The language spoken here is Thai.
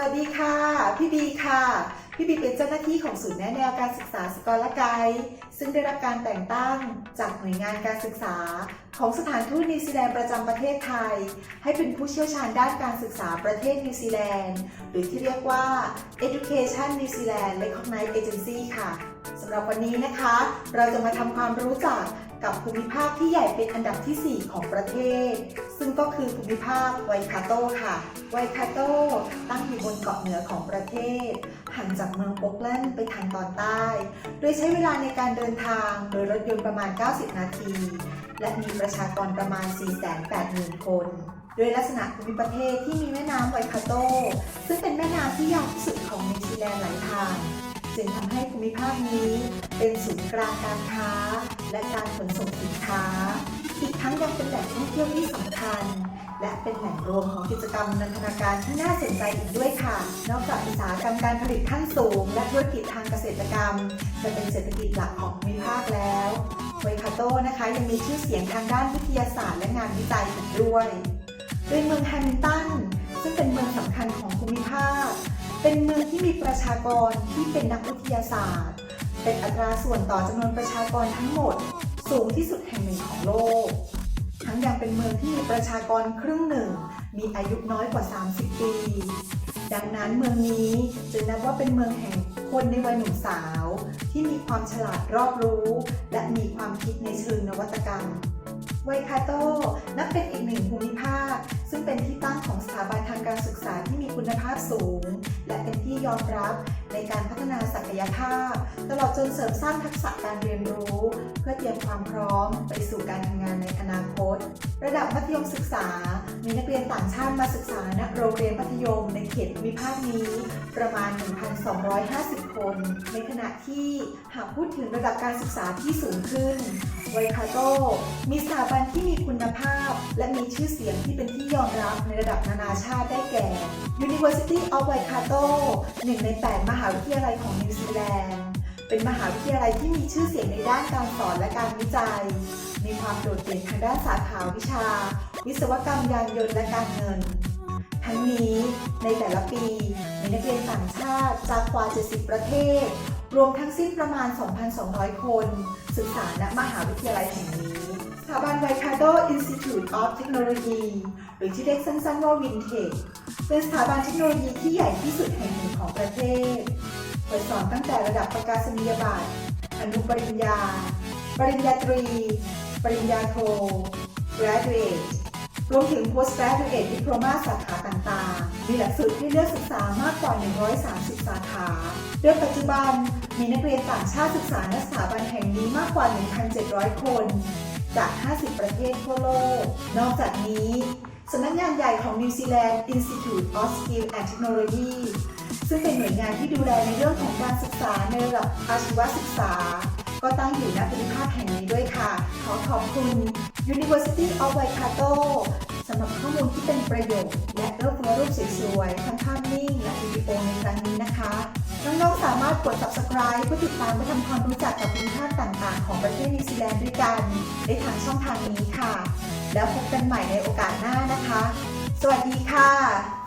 วัสดีค่ะ พี่บีค่ะ พี่บีเป็นเจ้าหน้าที่ของศูนย์แนะแนวการศึกษาสกอลไกด์ซึ่งได้รับการแต่งตั้งจากหน่วยงานการศึกษา ของสถานทูตนิวซีแลนด์ประจำประเทศไทย ให้เป็นผู้เชี่ยวชาญด้านการศึกษาประเทศนิวซีแลนด์หรือที่เรียกว่า Education New Zealand Recognized Agency ค่ะสำหรับวันนี้นะคะ เราจะมาทำความรู้จักกับภูมิภาคที่ใหญ่เป็นอันดับทีสี่4 ของประเทศ ซึ่งก็คือภูมิภาคไวคาโตค่ะไวคาโต ตั้งอยู่บนเกาะเหนือของประเทศ ห่างจากเมืองโอ๊กแลนด์ไปทางตอนใต้ โดยใช้เวลาในการเดินทางโดยรถยนต์ประมาณ 90 นาที และมีประชากรประมาณ 480,000 คน โดยลักษณะภูมิประเทศที่มีแม่น้ำไวคาโต ซึ่งเป็นแม่น้ำที่ยาวที่สุดของนิวซีแลนด์หลผ่านจึงทำให้ภูมิภาคนี้เป็นศูนย์กลางการค้า และการขนส่งสินค้า อีกทั้งยังเป็นแหล่งท่องเที่ยวที่สำคัญ และเป็นแหล่งรวมของกิจกรรมนันทนาการที่น่าสนใจอีกด้วยค่ะ นอกจากอุตสาหกรรมการผลิตขั้นสูง และธุรกิจทางเกษตรกรรม จะเป็นเศรษฐกิจหลักของภูมิภาคแล้วไวคาโตนะคะยังมีชื่อเสียงทางด้านวิทยาศาสตร์และงานวิจัยอีกด้วยโดยเมืองแฮมิลตันซึ่งเป็นเมืองสำคัญของภูมิภาค เป็นเมืองที่มีประชากรที่เป็นนักวิทยาศาสตร์ เป็นอัตราส่วนต่อจำนวนประชากรทั้งหมด สูงที่สุดแห่งหนึ่งของโลก ทั้งยังเป็นเมืองที่มีประชากรครึ่งหนึ่ง มีอายุน้อยกว่า 30 ปี ดังนั้นเมืองนี้จึงนับว่าเป็นเมืองแห่งคนในวัยหนุ่มสาว ที่มีความฉลาดรอบรู้ และมีความคิดในเชิงนวัตกรรมไวคาโตนับเป็นอีกหนึ่งภูมิภาค ซึ่งเป็นที่ตั้งของสถาบันทางการศึกษาที่มีคุณภาพสูง และเป็นที่ยอมรับในการพัฒนาศักยภาพ ตลอดจนเสริมสร้างทักษะการเรียนรู้ เพื่อเตรียมความพร้อมไปสู่การทำงานในอนาคต ระดับมัธยมศึกษา มีนักเรียนต่างชาติมาศึกษาณโรงเรียนมัธยมในเขตภูมิภาคนี้ ประมาณ 1,250 คน ในขณะที่หากพูดถึงระดับการศึกษาที่สูงขึ้นไวคาโตมีสถาบันที่มีคุณภาพ และมีชื่อเสียงที่เป็นที่ยอมรับในระดับนานาชาติได้แก่ University of Waikato หนึ่งใน 8 มหาวิทยาลัยของนิวซีแลนด์ เป็นมหาวิทยาลัยที่มีชื่อเสียงในด้านการสอนและการวิจัย มีความโดดเด่นทางด้านสาขาวิชา วิศวกรรมยานยนต์และการเงิน ทั้งนี้ในแต่ละปีมีนักเรียนต่างชาติจากกว่า 70 ประเทศ รวมทั้งสิ้นประมาณ 2,200 คน ศึกษาณมหาวิทยาลัยแห่งนี้สถาบัน Waikato Institute of Technology หรือที่เรียกสั้นๆว่า Wintech เป็นสถาบันเทคโนโลยีที่ใหญ่ที่สุดแห่งหนึ่งของประเทศ เปิดสอนตั้งแต่ระดับประกาศนียบัตร อนุปริญญา ปริญญาตรี ปริญญาโท graduate รวมถึง postgraduate diploma สาขาต่างๆ มีหลักสูตรให้เลือกศึกษามากกว่า 130 สาขา โดยปัจจุบันมีนักเรียนต่างชาติศึกษาณสถาบันแห่งนี้มากกว่า 1,700 คน จาก 50 ประเทศทั่วโลก นอกจากนี้สำนักงานใหญ่ของ New Zealand Institute of Skill and Technology ซึ่งเป็นหน่วยงานที่ดูแลในเรื่องของการศึกษาในระดับอาชีวศึกษา ก็ตั้งอยู่ณภูมิภาคแห่งนี้ด้วยค่ะ ขอขอบคุณ University of Waikato สำหรับข้อมูลที่เป็นประโยชน์และรวบรวมรูปสวยๆทั้งภาพนิ่งและวิดีโอในครั้งนี้นะคะ น้องๆสามารถกด subscribe เพื่อติดตามและทำความรู้จักกับภูมิภาคต่างๆ ของประเทศนิวซีแลนด์ด้วยกันได้ทางช่องทางนี้ค่ะ แล้วพบกันใหม่ในโอกาสหน้านะคะ สวัสดีค่ะ